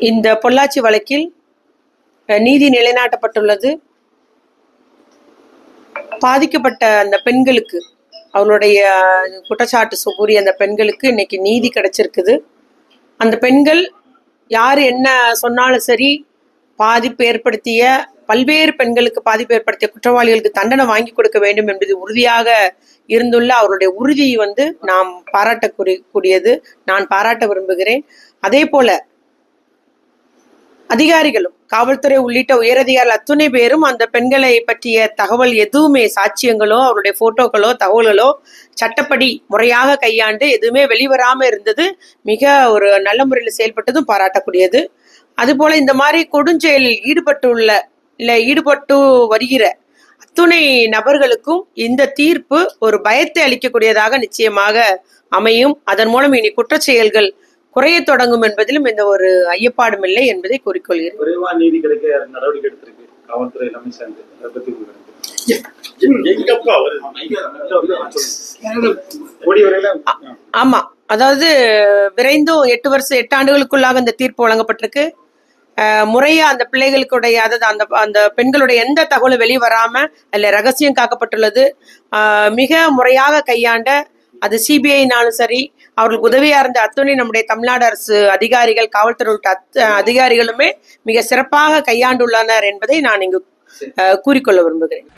இந்த பொள்ளாச்சி வழக்கில் நீதி நிலைநாட்டப்பட்டுள்ளது. பாதிக்கப்பட்ட அந்த பெண்களுக்கு அவளுடைய குற்றச்சாட்டு சு- கூறிய அந்த பெண்களுக்கு இன்னைக்கு நீதி கிடைச்சிருக்குது. அந்த பெண்கள் யார் என்ன சொன்னாலும் சரி பாதிப்பு ஏற்படுத்திய பல்வேறு பெண்களுக்கு பாதிப்பு ஏற்படுத்திய குற்றவாளிகளுக்கு தண்டனை வாங்கி கொடுக்க வேண்டும் என்பது உறுதியாக இருந்துள்ள அவருடைய உறுதியை வந்து நாம் பாராட்டக்கூடிய கூடியது நான் பாராட்ட விரும்புகிறேன். அதே போல அதிகாரிகளும் காவல்துறை உள்ளிட்ட உயரதிகாரிகள் அத்துணை பேரும் அந்த பெண்களை பற்றிய தகவல் எதுவுமே சாட்சியங்களோ அவருடைய போட்டோக்களோ தகவல்களோ சட்டப்படி முறையாக கையாண்டு எதுவுமே வெளிவராமல் இருந்தது. மிக ஒரு நல்ல முறையில் செயல்பட்டதும் பாராட்டக்கூடியது. அதுபோல இந்த மாதிரி கொடுஞ்செயலில் ஈடுபட்டுள்ள இல்லை ஈடுபட்டு வருகிற அத்துணை நபர்களுக்கும் இந்த தீர்ப்பு ஒரு பயத்தை அளிக்கக்கூடியதாக நிச்சயமாக அமையும். அதன் மூலம் இனி குற்றச்செயல்கள் குறையத் தொடங்கும் என்பதிலும் எந்த ஒரு ஐயப்பாடும் இல்லை என்பதை கூறிக்கொள்கிறேன். விரைவா நீதி கிடைக்க நடவடிக்கை எடுத்திருக்கு. காவல்துறை எல்லாமே சேர்ந்து அதை பத்தி ஆமா. அதாவது விரைந்தும் எட்டு வருஷம் எட்டு ஆண்டுகளுக்குள்ளாக இந்த தீர்ப்பு வழங்கப்பட்டிருக்கு. முறையா அந்த பிள்ளைகளுக்குடைய அதாவது அந்த அந்த பெண்களுடைய எந்த தகவலும் வெளிவராம அதுல ரகசியம் காக்கப்பட்டுள்ளது. அஹ், மிக முறையாக கையாண்ட அது சிபிஐனாலும் சரி அவர்களுக்கு உதவியா இருந்த அத்துணை நம்முடைய தமிழ்நாடு அரசு அதிகாரிகள் காவல்துறை உள்ளிட்ட அதிகாரிகளுமே மிக சிறப்பாக கையாண்டுள்ளனர் என்பதை நான் இங்கு அஹ், கூறிக்கொள்ள விரும்புகிறேன்.